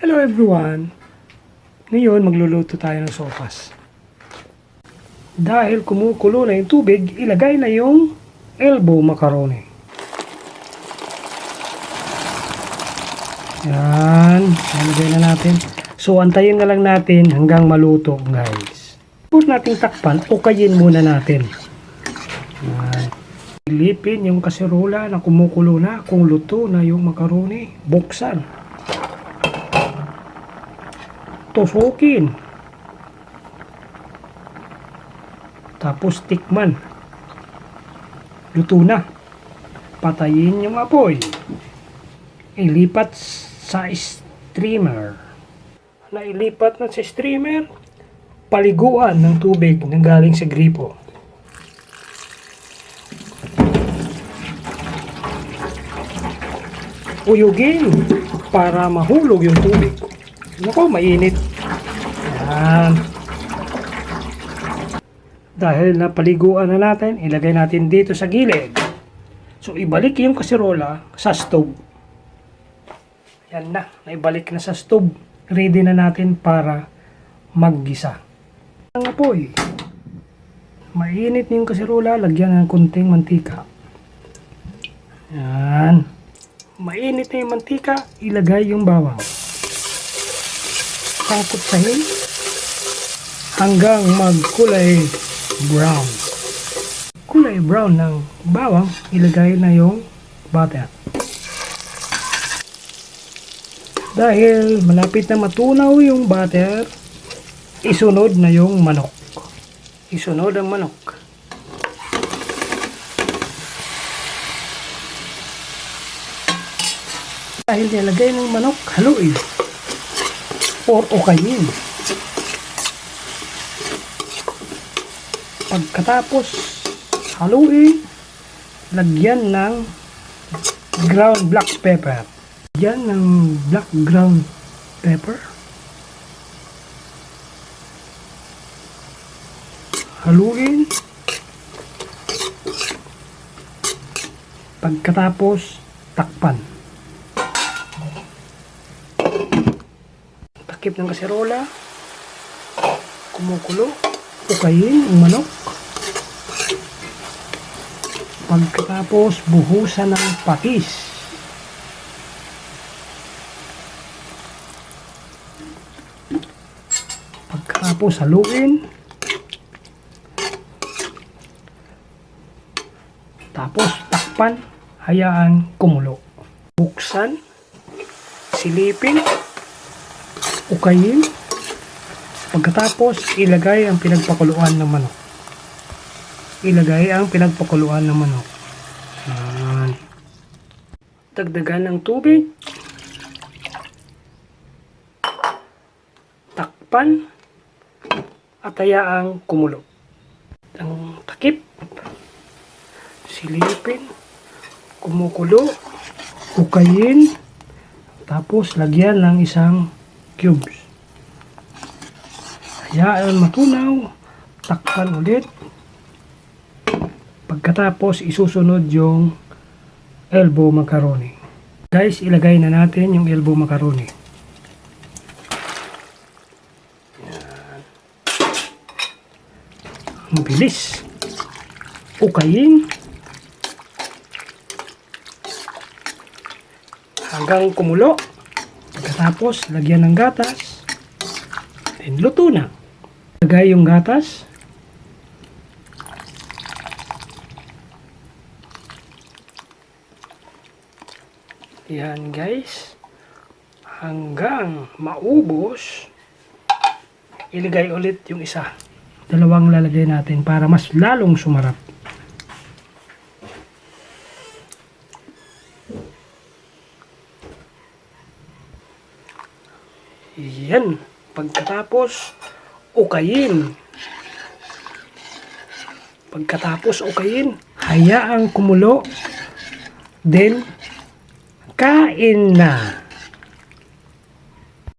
Hello everyone! Ngayon magluluto tayo ng sopas. Dahil kumukulo na yung tubig, ilagay na yung elbow macaroni. Yan, ilagay na natin. So antayin na lang natin hanggang maluto guys. Huwag nating takpan o kayin muna natin. Yan. Ilipin yung kaserola na kumukulo na kung luto na yung macaroni. Buksan. Tusukin. Tapos tikman. Luto na. Patayin yung apoy. Ilipat sa streamer. Na ilipat na sa streamer, paliguan ng tubig na galing sa gripo. Uyugin para mahulog yung tubig. Nako, mainit. Yan. Dahil napaliguan na natin, ilagay natin dito sa gilid. So, ibalik yung kaserola sa stove. Yan na, naibalik na sa stove. Ready na natin para maggisa. Ang apoy. Mainit na yung kaserola, lagyan ng kunting mantika. Yan. Mainit na yung mantika, ilagay yung bawang. Sangkot-sahin hanggang magkulay brown. Kulay brown ng bawang, ilagay na yung butter. Dahil malapit na matunaw yung butter, isunod na yung manok. Isunod ang manok. Dahil nilagay ng manok, haluin. Or okayin. Pagkatapos haluin, lagyan ng ground black pepper. Lagyan ng black ground pepper. Haluin. Pagkatapos, takpan. Takip ng kaserola. Kumukulo. Ukayin ang manok. Pagkatapos, buhusan ng patis. Pagkatapos, haluin. Tapos, takpan. Hayaan kumulo. Buksan. Silipin. Ukayin. Pagkatapos, ilagay ang pinagpakuluan ng manok. Ilagay ang pinagpakuluan ng manok. Yan. Dagdagan ng tubig. Takpan. At hayaang kumulo. Ang takip. Silipin. Kumukulo. Ukayin. Tapos, lagyan ng isang cubes. Hayaan matunaw, takpan ulit. Pagkatapos isusunod yung elbow macaroni. Guys, ilagay na natin yung elbow macaroni. Yan. Ang bilis. Ukayin. Hanggang kumulo. Pagkatapos, lagyan ng gatas. Then, luto na. Lagay yung gatas. Yan guys. Hanggang maubos, ilagay ulit yung isa. Dalawang lalagay natin para mas lalong sumarap. Yan. Pagkatapos, ukayin. Pagkatapos ukayin, hayaang kumulo. Then, kain na.